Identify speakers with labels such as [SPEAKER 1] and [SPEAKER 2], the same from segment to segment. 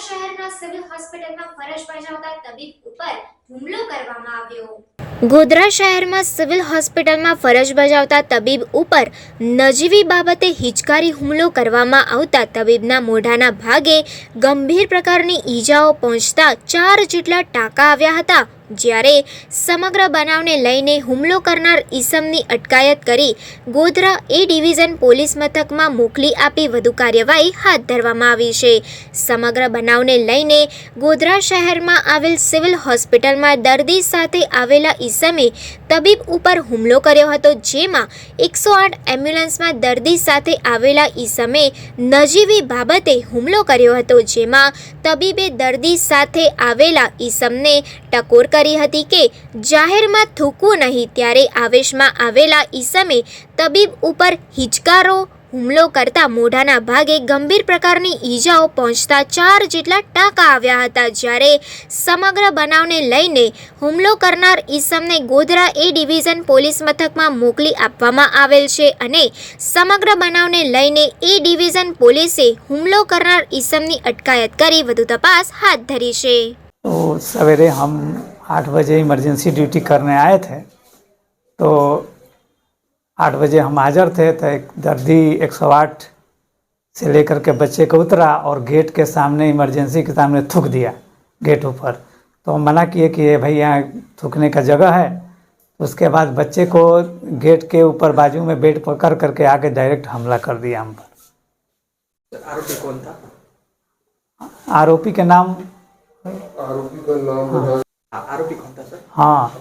[SPEAKER 1] શહેરના સિવિલ હોસ્પિટલમાં ફરજ બજાવતા તબીબ ઉપર હુમલો કરવામાં આવ્યો.
[SPEAKER 2] ગોધરા શહેરમાં સિવિલ હોસ્પિટલમાં ફરજ બજાવતા તબીબ ઉપર નજીવી બાબતે હિચકારી હુમલો કરવામાં આવતા તબીબના મોઢાના ભાગે ગંભીર પ્રકારની ઈજાઓ પહોંચતા ચાર જેટલા ટાંકા આવ્યા હતા. જ્યારે સમગ્ર બનાવને લઈને હુમલો કરનાર ઈસમની અટકાયત કરી ગોધરા એ ડિવિઝન પોલીસ મથકમાં મોકલી આપી વધુ કાર્યવાહી હાથ ધરવામાં આવી છે. સમગ્ર બનાવને લઈને ગોધરા શહેરમાં આવેલ સિવિલ હોસ્પિટલમાં દર્દી સાથે આવેલા ઈસમે તબીબ ઉપર હુમલો કર્યો હતો, જેમાં એકસો આઠ એમ્બ્યુલન્સમાં દર્દી સાથે આવેલા ઈસમે નજીવી બાબતે હુમલો કર્યો હતો, જેમાં તબીબે દર્દી સાથે આવેલા ઈસમને ટકોર કરી હતી કે જાહેરમાં થૂકવું નહીં ત્યારે આવેશમાં આવેલા ઈસમે તબીબ ઉપર હિચકારો, હુમલો કરતા મોઢાના ભાગે ગંભીર પ્રકારની ઈજાઓ પહોંચતા ચાર જેટલા ટાંકા આવ્યા હતા જ્યારે સમગ્ર બનાવને લઈને હુમલો કરનાર ઈસમને ગોધરા એ ડિવિઝન પોલીસ મથકમાં મોકલી આપવામાં આવેલ છે અને સમગ્ર બનાવને લઈને એ ડિવિઝન પોલીસે હુમલો કરનાર ઈસમની અટકાયત કરી વધુ તપાસ હાથ ધરી છે.
[SPEAKER 3] तो सवेरे हम आठ बजे इमरजेंसी ड्यूटी करने आए थे। तो आठ बजे हम हाजिर थे तो एक दर्दी 108 से लेकर के बच्चे को उतरा और गेट के सामने इमरजेंसी के सामने थूक दिया गेट ऊपर। तो हम मना किए कि ये भाई यहाँ थूकने का जगह है। उसके बाद बच्चे को गेट के ऊपर बाजू में बेड पकड़ करके आके डायरेक्ट हमला कर दिया हम पर।
[SPEAKER 4] आरोपी कौन था?
[SPEAKER 3] आरोपी के नाम
[SPEAKER 5] आरोपी का नाम बता
[SPEAKER 4] आ- आरोपी कौन था सर?
[SPEAKER 3] हाँ।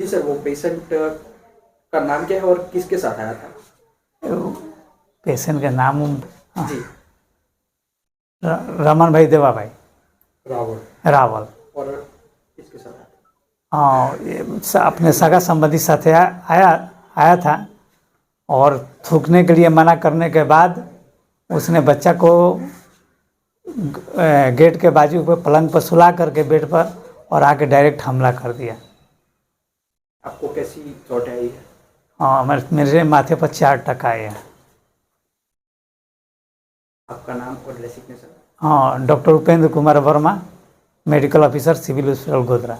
[SPEAKER 4] जी सर वो पेशेंट का नाम क्या है और किसके साथ आया था?
[SPEAKER 3] पेशेंट का नाम हाँ,
[SPEAKER 4] जी।
[SPEAKER 3] र- रमन भाई देवा भाई
[SPEAKER 5] रावल।
[SPEAKER 3] रावल।
[SPEAKER 4] और किसके साथ
[SPEAKER 3] हाँ ये अपने सगा संबंधी साथ आया आया था और थूकने के लिए मना करने के बाद उसने बच्चा को गेट के बाजू पर पलंग पर सुला करके बेड पर और आके डायरेक्ट हमला कर दिया।
[SPEAKER 4] आपको कैसी चोट आई है?
[SPEAKER 3] हाँ मेरे मेरे माथे पर चार टका आए हैं
[SPEAKER 4] आपका नाम और डेसिग्नेशन
[SPEAKER 3] हाँ doctor Upendra Kumar Verma medical officer civil hospital Godhra.